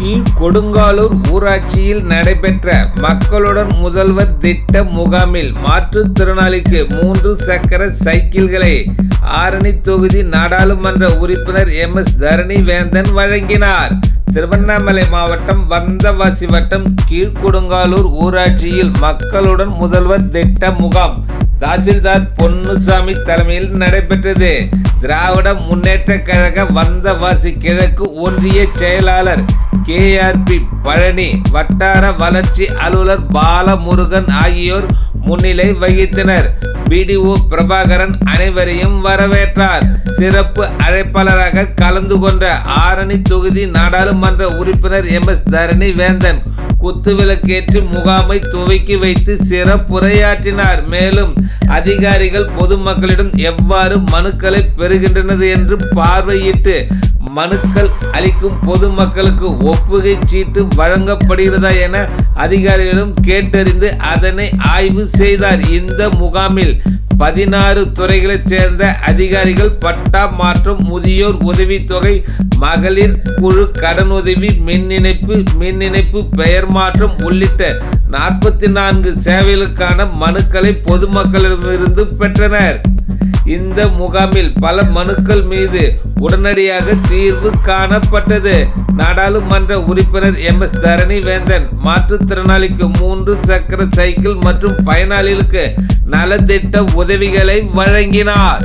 கீழ் கொடுங்காலூர் ஊராட்சியில் நடைபெற்ற மக்களுடன் முதல்வர் திட்ட முகாமில் மாற்றுத்திறனாளிக்கு மூன்று சக்கர சைக்கிள்களை ஆரணி தொகுதி நாடாளுமன்ற உறுப்பினர் எம் எஸ் தரணி வேந்தன் வழங்கினார். திருவண்ணாமலை மாவட்டம் வந்தவாசி வட்டம் கீழ்கொடுங்காலூர் ஊராட்சியில் மக்களுடன் முதல்வர் திட்ட முகாம் தாசில்தார் பொன்னுசாமி தலைமையில் நடைபெற்றது. திராவிட முன்னேற்ற கழக வந்தவாசி கிழக்கு ஒன்றிய செயலாளர் கேஆர்பி பழனி வட்டார வளர்ச்சி அலுவலர் பாலமுருகன் ஆகியோர் முன்னிலை வகித்தனர். பிடிஓ பிரபாகரன் அனைவரையும் வரவேற்றார். சிறப்பு அழைப்பாளராக கலந்து கொண்ட ஆரணி தொகுதி நாடாளுமன்ற உறுப்பினர் எம் எஸ் தரணி வேந்தன் குத்துவிளக்கேற்றி முகாமை துவக்கி வைத்து சிறப்புரையாற்றினார். மேலும் அதிகாரிகள் பொதுமக்களிடம் எவ்வாறு மனுக்களை பெறுகின்றனர் என்று பார்வையிட்டு மனுக்கள் அளிக்கும் பொதுமக்களுக்கு ஒப்புகை சீட்டு வழங்கப்படுகிறதா என அதிகாரிகளிடம் கேட்டறிந்து அதனை ஆய்வு செய்தார். இந்த முகாமில் பதினாறு துறைகளைச் சேர்ந்த அதிகாரிகள் பட்டா மாற்றம் முதியோர் உதவித்தொகை மகளிர் குழு கடனுதவி மின் இணைப்பு மின் இணைப்பு பெயர் மாற்றம் உள்ளிட்ட நாற்பத்தி நான்கு சேவைகளுக்கான மனுக்களை பொதுமக்களிடமிருந்து பெற்றனர். இந்த முகாமில் பல மனுக்கள் மீது உடனடியாக தீர்வு காணப்பட்டது. நாடாளுமன்ற உறுப்பினர் எம். எஸ். தரணி வேந்தன் மாற்றுத்திறனாளிக்கு மூன்று சக்கர சைக்கிள் மற்றும் பயனாளிகளுக்கு நலத்திட்ட உதவிகளை வழங்கினார்.